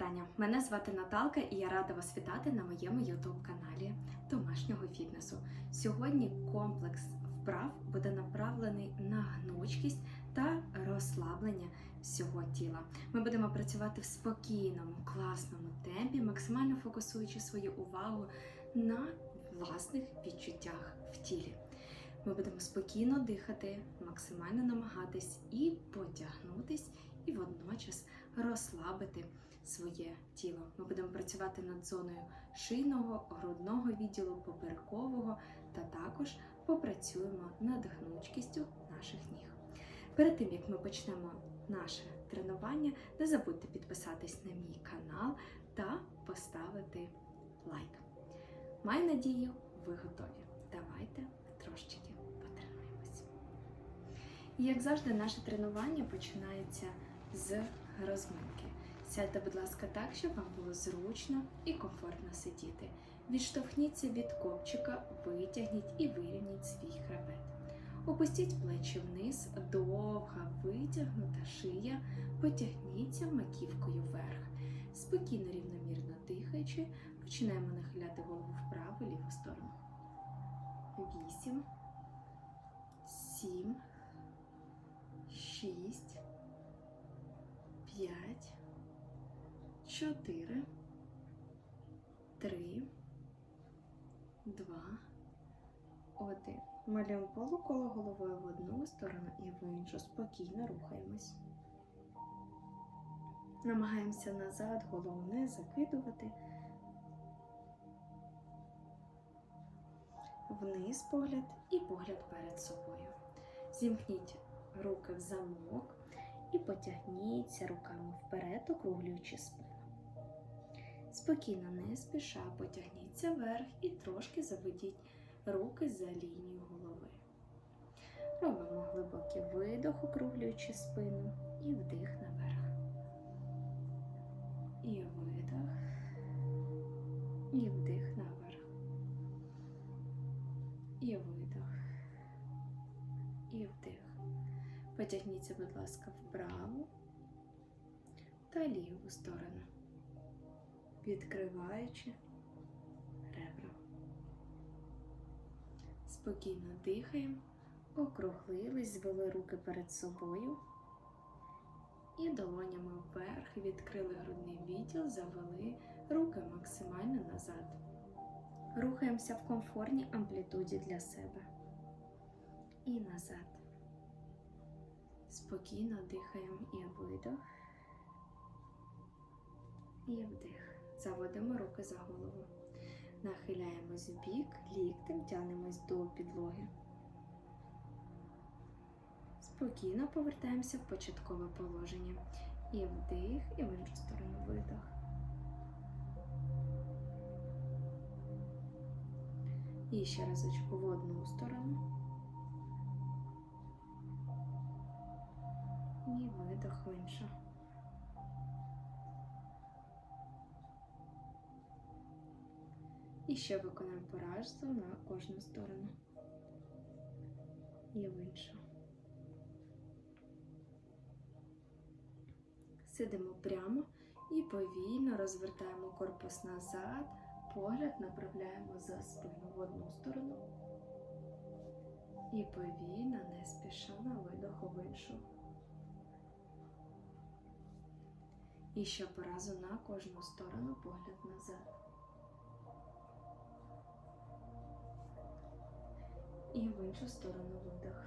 вітання! Мене звати Наталка і я рада вас вітати на моєму youtube каналі домашнього фітнесу. Сьогодні комплекс вправ буде направлений на гнучкість та розслаблення всього тіла. Ми будемо працювати в спокійному, класному темпі, максимально фокусуючи свою увагу на власних відчуттях в тілі. Ми будемо спокійно дихати, максимально намагатись і потягнутись, і водночас розслабити своє тіло. Ми будемо працювати над зоною шийного, грудного відділу, поперекового та також попрацюємо над гнучкістю наших ніг. Перед тим як ми почнемо наше тренування, не забудьте підписатись на мій канал та поставити лайк. Маю надію, ви готові. Давайте трошечки потренуємось. І як завжди, наше тренування починається з розминки. Сядьте, будь ласка, так, щоб вам було зручно і комфортно сидіти. Відштовхніться від копчика, витягніть і вирівніть свій хребет. Опустіть плечі вниз, довга витягнута шия, потягніться маківкою вверх. Спокійно, рівномірно дихаючи, починаємо нахиляти голову вправо, ліву сторону. Вісім, сім, шість, 4, 3, 2, 1. Малюємо полуколо головою в одну сторону і в іншу. Спокійно рухаємось. Намагаємося назад, голову не закидувати. Вниз погляд і погляд перед собою. Зімкніть руки в замок і потягніться руками вперед, округлюючи спину. Спокійно, не спіша, потягніться вверх і трошки заведіть руки за лінію голови. Робимо глибокий видох, округлюючи спину, і вдих наверх. І видох, і вдих наверх. І видох, і вдих. Потягніться, будь ласка, вправу та ліву сторону, відкриваючи ребра. Спокійно дихаємо, округлились, звели руки перед собою і долонями вверх відкрили грудний відділ, завели руки максимально назад. Рухаємося в комфортній амплітуді для себе. І назад. Спокійно дихаємо і видох, і вдих. Заводимо руки за голову. Нахиляємось в бік, ліктем тянемось до підлоги. Спокійно повертаємося в початкове положення. І вдих, і в іншу сторону видох. І ще разочку в одну сторону. І видох в іншу. І ще виконаємо поражку на кожну сторону. І в іншу. Сидимо прямо і повільно розвертаємо корпус назад, погляд направляємо за спину в одну сторону. І повільно, не спіша на видоху в іншу. І ще по разу на кожну сторону погляд назад. І в іншу сторону видох.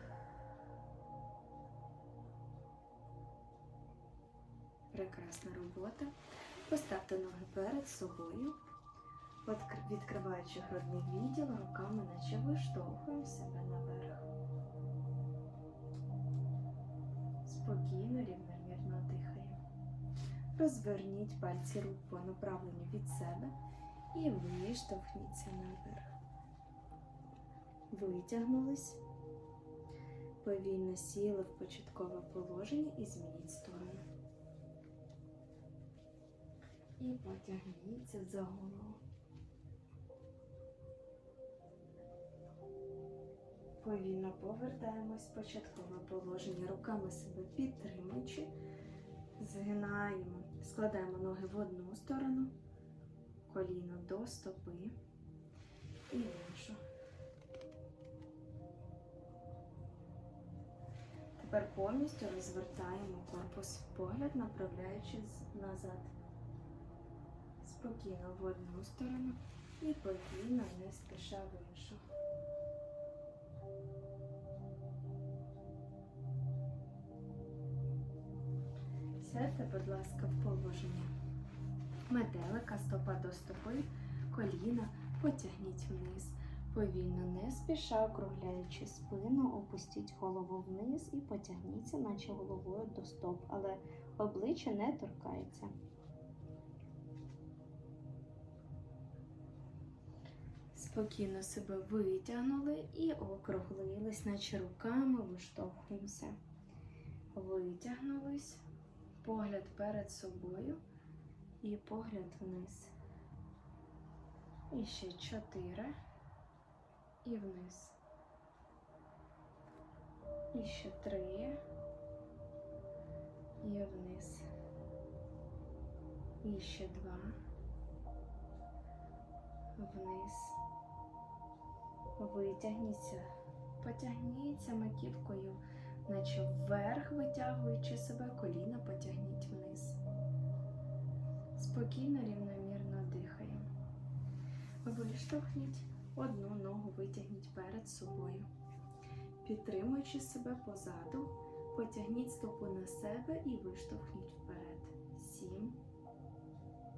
Прекрасна робота. Поставте ноги перед собою, відкриваючи грудний відділ, руками наче виштовхуємо себе наверх. Спокійно, рівномірно дихаємо. Розверніть пальці рук по направленню від себе і виштовхніться наверх. Витягнулись, повільно сіли в початкове положення і змініть сторону. І потягніться за голову. Повільно повертаємось в початкове положення, руками себе підтримуючи, Згинаємо, складаємо ноги в одну сторону, коліно до стопи і в іншу. Тепер повністю розвертаємо корпус, погляд направляючи назад. Спокійно в одну сторону і повільно, не спіша в іншу. Сядьте, будь ласка, в положення. Метелика, стопа до стопи, коліна потягніть вниз. Повільно, не спіша, округляючи спину, опустіть голову вниз і потягніться, наче головою до стоп, але обличчя не торкається. Спокійно себе витягнули і округлились, наче руками виштовхуємося. Витягнулись, погляд перед собою і погляд вниз. І ще чотири. І вниз. І ще три. І вниз. І ще два. Вниз. Витягніться. Потягніться маківкою, наче вверх, витягуючи себе, коліна потягніть вниз. Спокійно, рівномірно дихаємо. Виштовхніть. Одну ногу витягніть перед собою. Підтримуючи себе позаду, потягніть стопу на себе і виштовхніть вперед. Сім,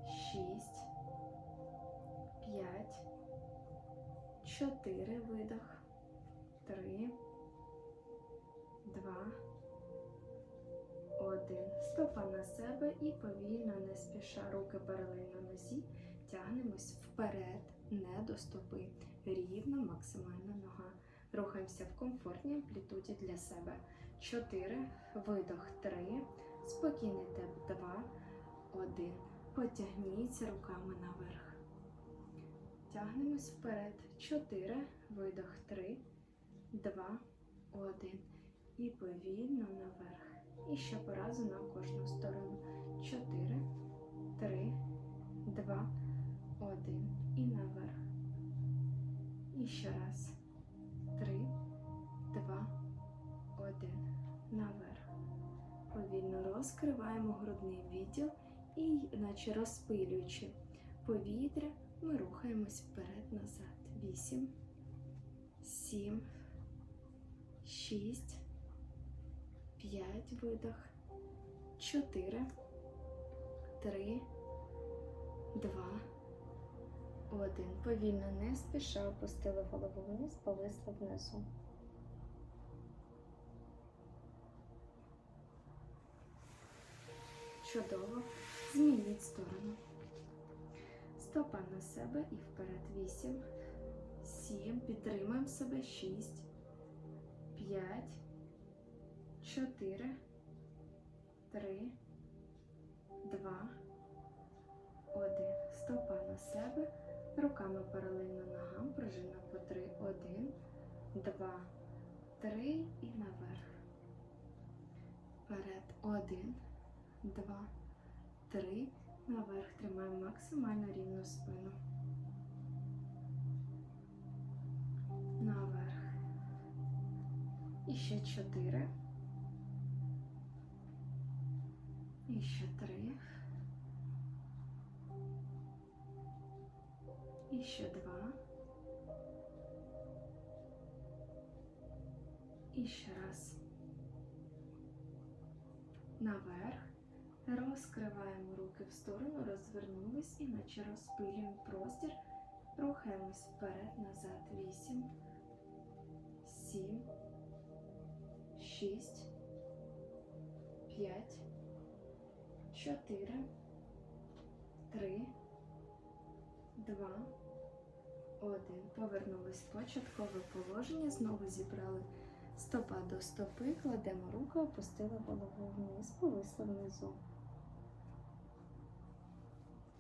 шість, п'ять, чотири. Видох. Три, два, один. Стопа на себе і повільно, не спіша, руки паралельно нозі, тягнемось вперед не до стопи. Рівно, максимальна нога. Рухаємося в комфортній амплітуді для себе. 4, видох 3, спокійний темп 2, 1. Потягніться руками наверх. Тягнемось вперед. 4, видох 3, 2, 1. І повільно наверх. І ще по разу на кожну сторону. 4, 3, 2, 1 і наверх. І ще раз. Три, два, один. Наверх. Повільно розкриваємо грудний відділ і, наче розпилюючи повітря, ми рухаємось вперед-назад. Вісім, сім, шість, п'ять, видох, чотири, три, два. Один. Повільно не спіша опустили голову вниз, повисли внизу. Чудово. Змініть сторону. Стопа на себе і вперед. Вісім. Сім. Підтримуємо себе. Шість. П'ять. Чотири. Три. Два. Руками паралельно ногам, пружина по три. Один, два, три і наверх. Вперед. Один, два, три. Наверх. Тримаємо максимально рівну спину. Наверх. І ще чотири. І ще три. І ще два. І ще раз. Наверх. Розкриваємо руки в сторону, розвернулись і наче розпилюємо простір. Рухаємось вперед, назад. Вісім, сім, шість, п'ять, чотири, три, два. Один. Повернулись в початкове положення. Знову зібрали стопа до стопи, кладемо руки, опустили голову вниз, повисли внизу.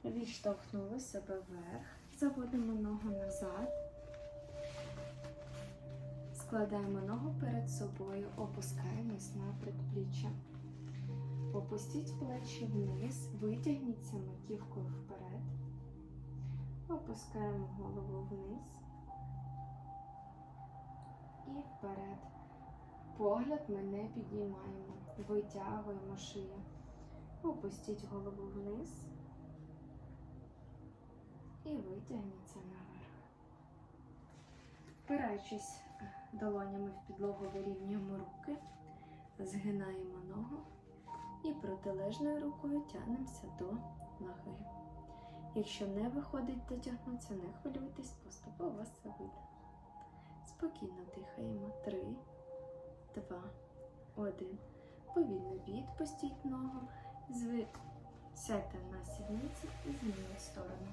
Відштовхнули себе вверх, заводимо ногу назад, складаємо ногу перед собою, опускаємось на предпліччя. Опустіть плечі вниз, витягніться маківкою вперед. Опускаємо голову вниз і вперед. Погляд ми не підіймаємо, витягуємо шию. Опустіть голову вниз і витягніться наверх. Впираючись долонями в підлогу, вирівнюємо руки, згинаємо ногу і протилежною рукою тягнемося до ноги. Якщо не виходить дотягнутися, не хвилюйтесь, поступово у вас це вийде. Спокійно дихаємо. Три, два, один. Повільно відпустіть ногу. Зви... Сядьте на сідниці і змінюємо сторону.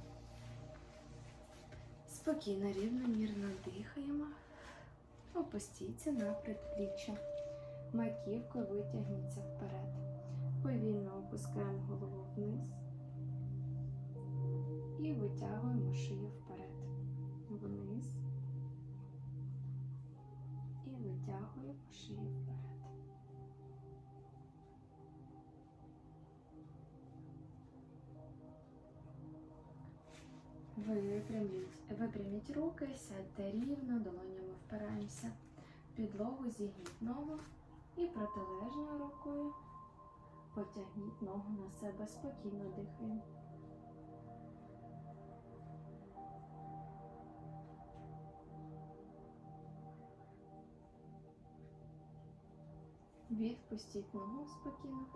Спокійно, рівномірно дихаємо. Опустіться на предпліччя. Маківкою витягніться вперед. Повільно опускаємо голову вниз і витягуємо шию вперед. Вниз і витягуємо шию вперед. Випряміть, випряміть руки, сядьте рівно, долонями впираємося підлогу, зігніть ногу і протилежною рукою потягніть ногу на себе, спокійно дихаємо. Відпустіть ногу спокійно,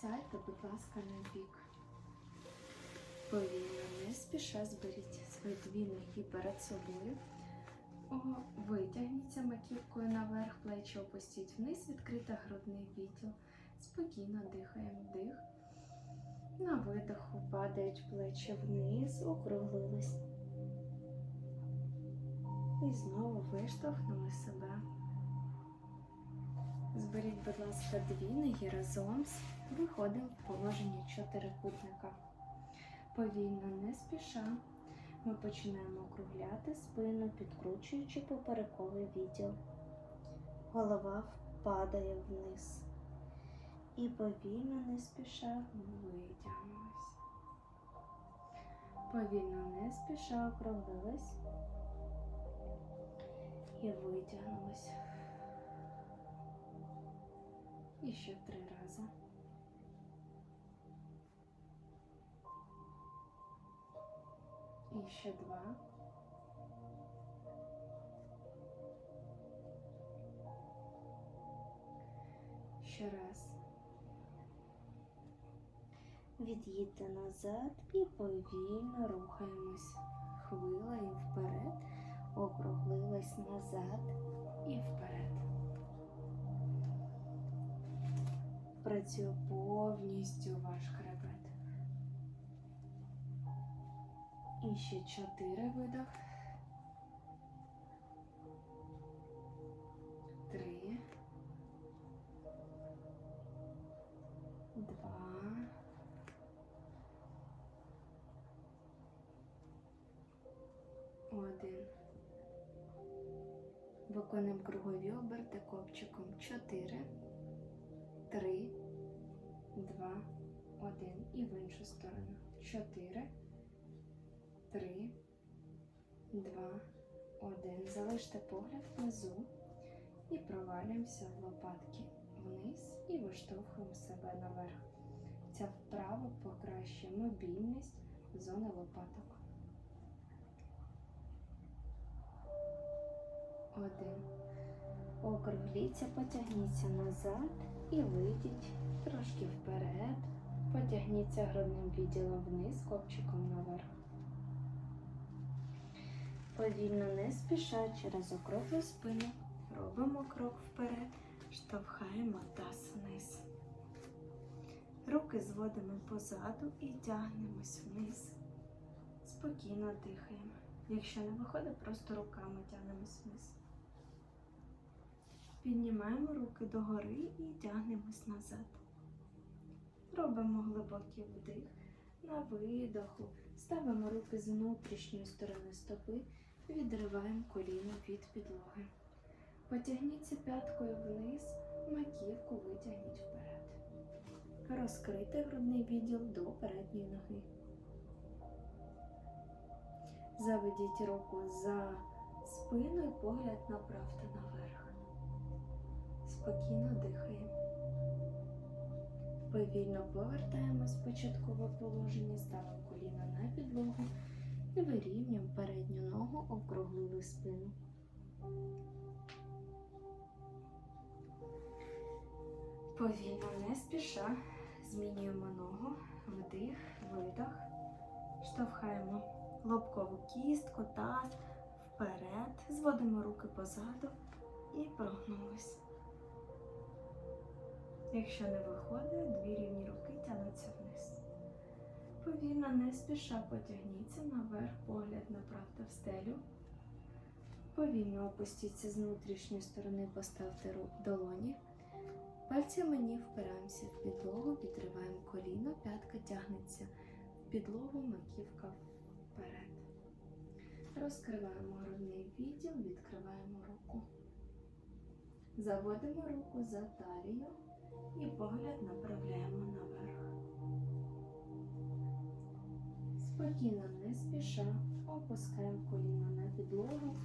сядьте, будь ласка, на бік. Повільно, не спіша зберіть свої дві ноги перед собою. Витягніться маківкою наверх, плечі опустіть вниз, відкрита грудний відділ. Спокійно дихаємо вдих. На видоху падають плечі вниз, округлились. І знову виштовхнули себе. Зберіть, будь ласка, дві ноги разом. Виходимо в положення чотирикутника. Повільно, не спіша. Ми починаємо округляти спину, підкручуючи поперековий відділ. Голова падає вниз. І повільно, не спіша витягнулись. Повільно, не спіша округлились і витягнулись. І ще три рази. І ще два. Ще раз. Від'їдьте назад і повільно рухаємось хвилею вперед, округлились назад і вперед. Працює повністю ваш хребет. І ще чотири видох. Три. Два. Один. Виконуємо кругові оберти копчиком. Чотири. Три. Два. Один. І в іншу сторону. Чотири. Три. Два. Один. Залиште погляд внизу і провалюємося в лопатки вниз і виштовхуємо себе наверх. Ця вправа покращує мобільність зони лопаток. Один. Округліться, потягніться назад і вийдіть трошки вперед. Потягніться грудним відділом вниз, копчиком наверх. Повільно не спіша через округлу спину. Робимо крок вперед, штовхаємо таз вниз. Руки зводимо позаду і тягнемось вниз. Спокійно дихаємо. Якщо не виходить, просто руками тягнемось вниз. Піднімаємо руки догори і тягнемось назад. Робимо глибокий вдих. На видоху ставимо руки з внутрішньої сторони стопи, відриваємо коліно від підлоги. Потягніться п'яткою вниз, маківку витягніть вперед. Розкрити грудний відділ до передньої ноги. Заведіть руку за спину і погляд направте наверх. Спокійно дихаємо. Повільно повертаємось в початкове положення, ставимо коліна на підлогу і вирівнюємо передню ногу, округлили спину. Повільно, не спіша, змінюємо ногу, вдих, видох, штовхаємо лобкову кістку, таз вперед, зводимо руки позаду і прогнулись. Якщо не виходить, дві рівні руки тягнуться вниз. Повільно, не спіша потягніться наверх, погляд направте в стелю. Повільно опустіться з внутрішньої сторони, поставте ру- долоні. Пальцями ніг впираємося в підлогу, підриваємо коліно, п'ятка тягнеться в підлогу, маківка вперед. Розкриваємо грудний відділ, відкриваємо руку. Заводимо руку за талію і погляд направляємо наверх. Спокійно, не спіша, опускаємо коліно на підлогу,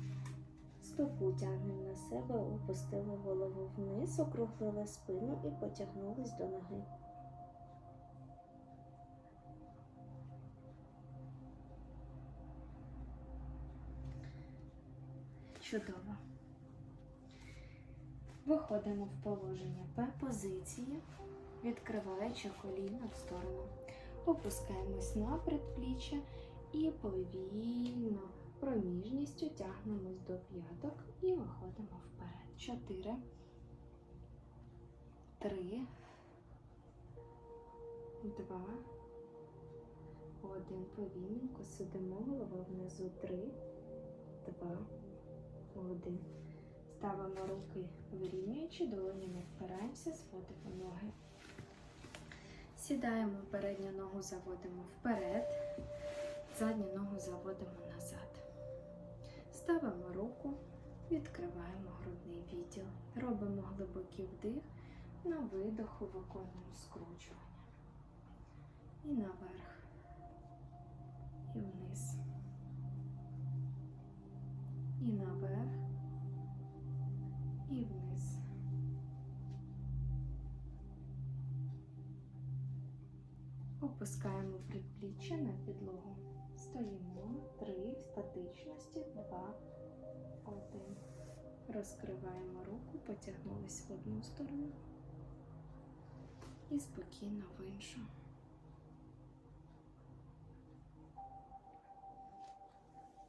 стопу тягнемо на себе, опустили голову вниз, округлили спину і потягнулись до ноги. Чудово. Виходимо в положення П позиції, відкриваючи коліна в сторону. Опускаємось на предпліччя і повільно проміжністю тягнемось до п'яток і виходимо вперед. Чотири, три, два, один. Повільненько сидимо, голова внизу. Три, два, один. Ставимо руки вирівнюючи, долонями впираємося, зводимо ноги. Сідаємо, передню ногу заводимо вперед, задню ногу заводимо назад. Ставимо руку, відкриваємо грудний відділ. Робимо глибокий вдих, на видоху виконуємо скручування. І наверх, і вниз. І наверх і вниз. Опускаємо предпліччя на підлогу. Стоїмо. Три в статичності. Два, один. Розкриваємо руку, потягнулись в одну сторону і спокійно в іншу.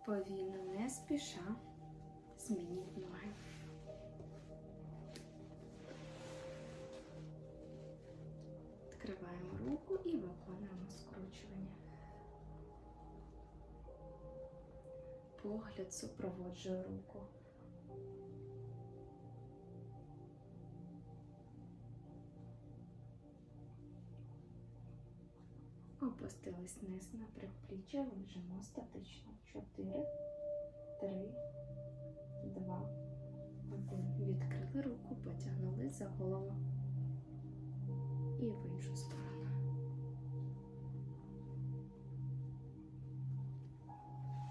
Повільно, не спіша, змініть ноги. Відкриваємо руку і виконуємо скручування. Погляд супроводжує руку. Опустились вниз на предпліччя, лежимо статично. Чотири, три, два, один. Відкрили руку, потягнули за голову і в іншу сторону.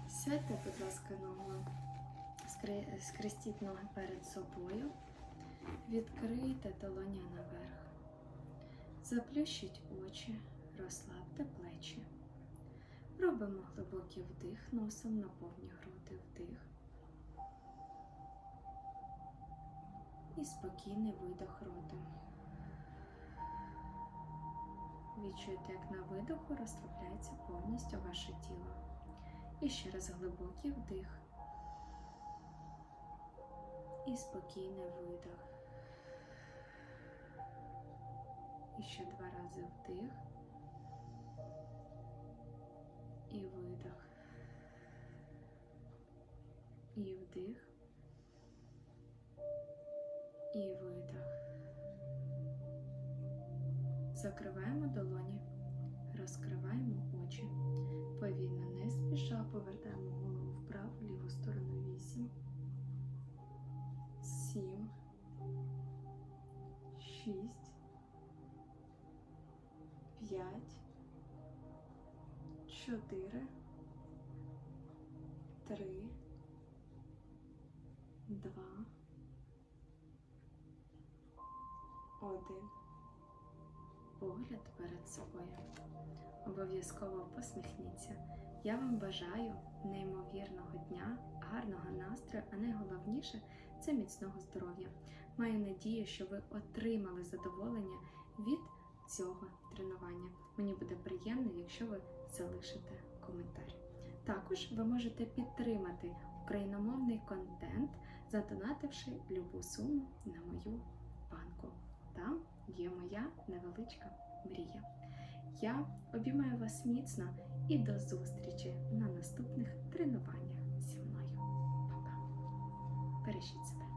Сядьте, будь ласка, Скре- скрестіть ноги перед собою, відкрийте долоня наверх, заплющіть очі, розслабте плечі. Робимо глибокий вдих носом на повні груди вдих. І спокійний видох ротом. Відчуйте, як на видоху розслабляється повністю ваше тіло. І ще раз глибокий вдих. І спокійний видох. І ще два рази вдих. І видох. І вдих. Закриваємо долоні, розкриваємо очі. Повільно не спіша, повертаємо голову вправо, ліву сторону 8, 7, 6, 5, 4, Погляд перед собою. Обов'язково посміхніться. Я вам бажаю неймовірного дня, гарного настрою, а найголовніше це міцного здоров'я. Маю надію, що ви отримали задоволення від цього тренування. Мені буде приємно, якщо ви залишите коментар. Також ви можете підтримати україномовний контент, задонативши любу суму на мою банку. Там є моя невеличка мрія. Я обіймаю вас міцно і до зустрічі на наступних тренуваннях зі мною. Па-па! Бережіть себе.